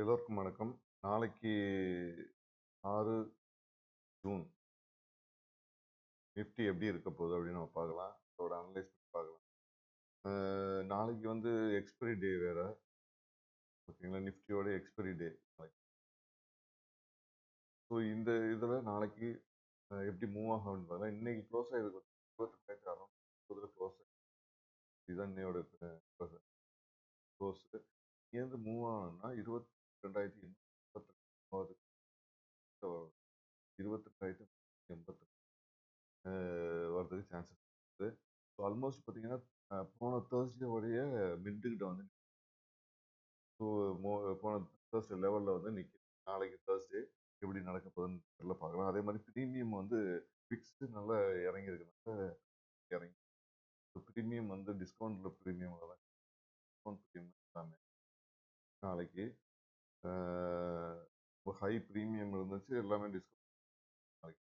எல்லோருக்கும் வணக்கம். நாளைக்கு ஆறு ஜூன். நிஃப்டி எப்படி இருக்க போகுது அப்படின்னு நம்ம பார்க்கலாம். அதோட அனலைஸ் பண்ணி பார்க்கலாம் நாளைக்கு வந்து எக்ஸ்பைரி டே வேற. ஓகேங்களா? நிஃப்டியோட எக்ஸ்பைரி டே நாளைக்கு. ஸோ இந்த இதில் நாளைக்கு எப்படி மூவ் ஆகும் அப்படின்னு பார்க்கலாம். இன்னைக்கு க்ளோஸ் ஆகிருக்கு இருபத்தி அறுநூறு. க்ளோஸ் இதுதான் இன்னையோட க்ளோஸு இங்கேருந்து மூவ் ஆகணும்னா இருபத்தி ரெண்டாயிரத்தி எண்பத்தி மூணாவது இருபத்தி ரெண்டாயிரத்தி எண்பத்தி வரதுக்கு சான்சஸ் இருக்குது. ஸோ ஆல்மோஸ்ட் பார்த்தீங்கன்னா போன தேர்ஸ்டே உடைய மிட்டுக்கிட்ட வந்து ஸோ மோ போன தேர்ஸ்டே லெவலில் வந்து நிற்கி நாளைக்கு தேர்ஸ்டே எப்படி நடக்க போகுதுன்னு தெரியல பார்க்கலாம். அதே மாதிரி ப்ரீமியம் வந்து ஃபிக்ஸ்டு நல்லா இறங்கியிருக்குனால இறங்கி ப்ரீமியம் வந்து டிஸ்கவுண்டில் ப்ரீமியம் தான் டிஸ்கவுண்ட் ப்ரீமியம் எல்லாமே நாளைக்கு ஹை ப்ரீமியம் இருந்துச்சு எல்லாமே டிஸ்கவுண்ட் நாளைக்கு.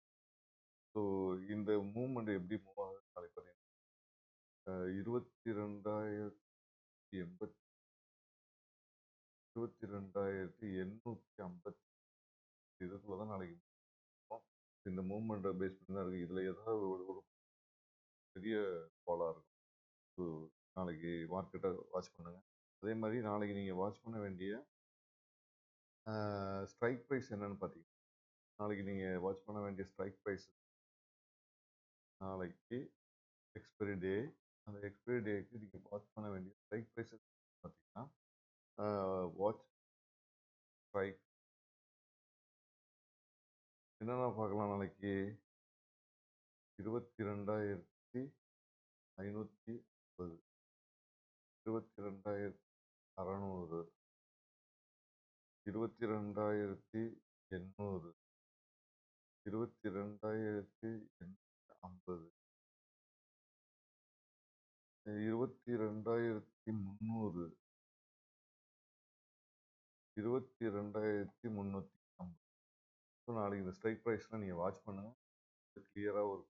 ஸோ இந்த மூமெண்ட் எப்படி மூவ் ஆகுது நாளைக்கு பார்த்தீங்கன்னா இருபத்தி ரெண்டாயிரத்தி எண்பத்தி இருபத்தி ரெண்டாயிரத்தி எண்ணூற்றி ஐம்பத்தி இதுக்குள்ள தான் நாளைக்கு இந்த மூமெண்ட்டை பேஸ் பண்ணி தான் இருக்குது இதில் ஏதாவது ஒரு ஒரு பெரிய கோலாக இருக்கும். ஸோ நாளைக்கு மார்க்கெட்டை வாட்ச் பண்ணுங்கள் அதே மாதிரி நாளைக்கு நீங்கள் வாட்ச் பண்ண வேண்டிய ஸ்ட்ரைக் ப்ரைஸ் என்னன்னு பார்த்தீங்கன்னா நாளைக்கு நீங்கள் வாட்ச் பண்ண வேண்டிய ஸ்ட்ரைக் ப்ரைஸ் நாளைக்கு எக்ஸ்பைரி டே அந்த எக்ஸ்பைரி டேக்கு நீங்கள் வாட்ச் பண்ண வேண்டிய ஸ்ட்ரைக் ப்ரைஸ் பார்த்தீங்கன்னா வாட்ச் ஸ்ட்ரைக் என்னென்ன பார்க்கலாம் நாளைக்கு? இருபத்தி ரெண்டாயிரத்தி ஐநூற்றி இருபத்தி ரெண்டாயிரத்தி எண்ணூறு. இருபத்தி ரெண்டாயிரத்தி எண்ணூற்றி ஐம்பது. இருபத்தி ரெண்டாயிரத்தி முந்நூறு இருபத்தி ரெண்டாயிரத்தி முந்நூற்றி ஐம்பது. ஸோ நாளைக்கு இந்த ஸ்ட்ரைக் ப்ரைஸ்லாம் நீங்கள் வாட்ச் பண்ணுங்கள் கிளியராக ஒரு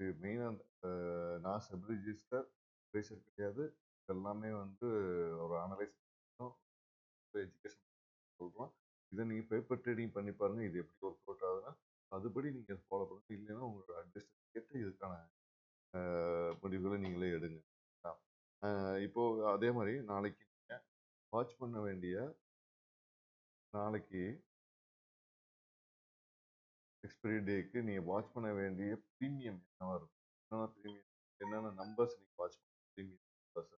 இது மெயினாக நான் செப் ரிஜிஸ்டர் ப்ரைஸர் கிடையாது. எல்லாமே வந்து ஒரு அனலைஸ் எஜுகேஷன் சொல்கிறோம் இதை நீங்கள் பேப்பர் ட்ரேடிங் பண்ணி பாருங்கள் இது எப்படி ஒர்க் அவுட் ஆகுதுன்னா அதுபடி நீங்கள் ஃபாலோ பண்ணுங்கள் இல்லைன்னா உங்களோட அட்ஜஸ்ட் கேட்டு இதுக்கான முடிவுகளை நீங்களே எடுங்க. இப்போ அதே மாதிரி நாளைக்கு நீங்கள் வாட்ச் பண்ண வேண்டிய நாளைக்கு எக்ஸ்பைரி டேக்கு நீங்கள் வாட்ச் பண்ண வேண்டிய ப்ரீமியம் என்னவா இருக்கும்? என்னென்ன ப்ரீமியம் என்னென்ன நம்பர்ஸ் நீங்கள் வாட்ச் பண்ண ப்ரீமியம் நம்பர்ஸ்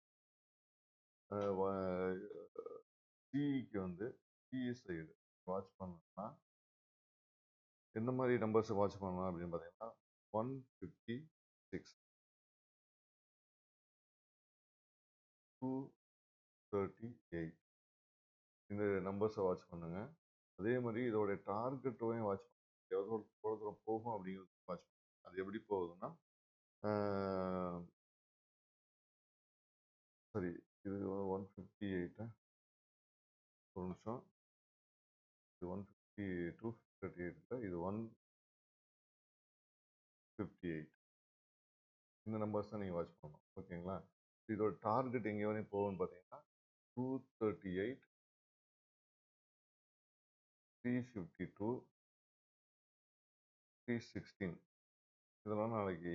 சிஇக்கு வந்து சிஇ சைடு வாட்ச் பண்ணோம்னா எந்த மாதிரி நம்பர்ஸை வாட்ச் பண்ணலாம் அப்படின்னு பார்த்தீங்கன்னா one fifty six two thirty eight இந்த நம்பர்ஸை வாட்ச் பண்ணுங்கள் அதே மாதிரி இதோட டார்கெட்டையும் வாட்ச் பண்ணுங்கள் எவ்வளோ எவ்வளோ தூரம் போகும் அப்படிங்கிறது வாட்ச் பண்ணுங்கள் அது எப்படி போகுதுன்னா சரி இது ஒன் ஃபிஃப்டி எயிட்டை ஒரு நிமிஷம். இது ஒன் ஃபிஃப்டி டூ தேர்ட்டி எயிட்டில் இது ஒன் ஃபிஃப்டி எயிட் இந்த நம்பர்ஸ் தான் நீங்கள் வாட்ச் பண்ணணும். ஓகேங்களா? இதோட டார்கெட் எங்கே வரையும் போகும்னு பார்த்தீங்கன்னா two thirty eight three fifty two three sixteen இதெல்லாம் நாளைக்கு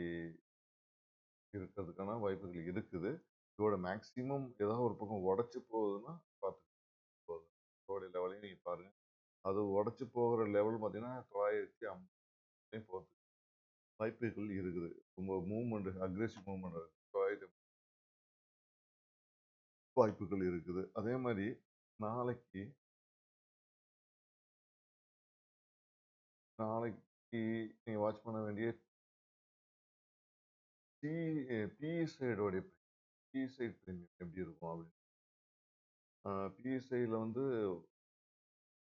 இருக்கிறதுக்கான வாய்ப்புகள் இருக்குது. இதோட மேக்ஸிமம் ஏதாவது ஒரு பக்கம் உடச்சி போகுதுன்னா பார்த்து போகுது இதோடைய லெவலையும் நீங்கள் பாருங்கள் அது உடச்சி போகிற லெவல் பார்த்தீங்கன்னா தொள்ளாயிரத்தி ஐம்பது போகிறது வாய்ப்புகள் இருக்குது. ரொம்ப மூவ்மெண்ட் அக்ரெசிவ் மூவ்மெண்ட் இருக்குது தொள்ளாயிரத்தி வாய்ப்புகள் இருக்குது. அதே மாதிரி நாளைக்கு நாளைக்கு நீங்கள் வாட்ச் பண்ண வேண்டிய டி பிஎஸ்ஐடோடைய பிஎஸ்ஐ ப்ரீமியம் எப்படி இருக்கும் அப்படின்னு. பிஎஸ்ஐயில் வந்து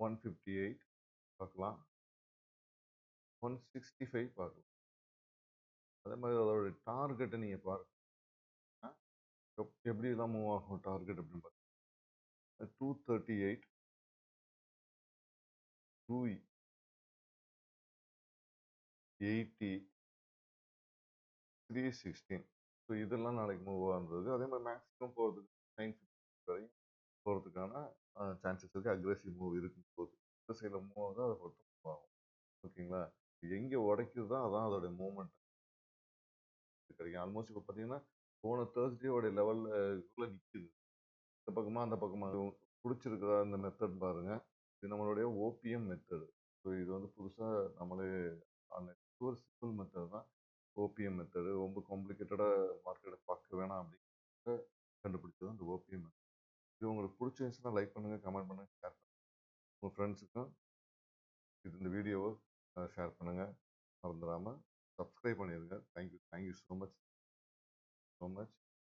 ஒன் ஃபிஃப்டி எயிட் பார்க்கலாம். ஒன் சிக்ஸ்டி ஃபைவ் பார்க்கலாம். அதே மாதிரி அதோட டார்கெட்டை நீங்கள் பாருங்க. எப்படிலாம் மூவ் ஆகும் டார்கெட் அப்படின்னு பார்த்தீங்கன்னா two thirty eight two eighty three sixteen so இதெல்லாம் நாளைக்கு மூவ் ஆகுறது அதே மாதிரி மேக்ஸிமம் போகிறதுக்கு நைன் சான்சஸ் இருக்குது அக்ரெசிவ் மூவ் இருக்கும் போது இந்த சைடில் மூவ் ஆகுதோ அதை பொறுத்து மூவ் ஆகும். ஓகேங்களா? எங்கே உடைக்குதோ அதான் அதோடைய மூமெண்ட் கிடைக்கும். ஆல்மோஸ்ட் இப்போ பார்த்தீங்கன்னா போன தேர்ஸ்டேவோட லெவலில் நிற்குது இந்த பக்கமாக அந்த பக்கமாக பிடிச்சிருக்குதா? இந்த மெத்தட் பாருங்க. இது நம்மளுடைய ஓபிஎம் மெத்தடு ஸோ இது வந்து புதுசாக நம்மளே அந்த டூர்ஸ் சிம்பிள் மெத்தட் தான் ஓபிஎம் மெத்தடு ரொம்ப காம்ப்ளிகேட்டடாக மார்க்கெட்டை பார்க்க வேணாம் அப்படிங்கிறத கண்டுபிடிச்சது அந்த ஓபிஎம் மெத்தட் இது உங்களுக்கு பிடிச்சிருந்துச்சுன்னா லைக் பண்ணுங்கள் கமெண்ட் பண்ணுங்கள் ஷேர் பண்ணுங்கள் உங்கள் ஃப்ரெண்ட்ஸுக்கும் இது இந்த வீடியோவை ஷேர் பண்ணுங்கள் மறந்துடாமல் சப்ஸ்கிரைப் பண்ணிடுங்க. Thank you thank you so much so much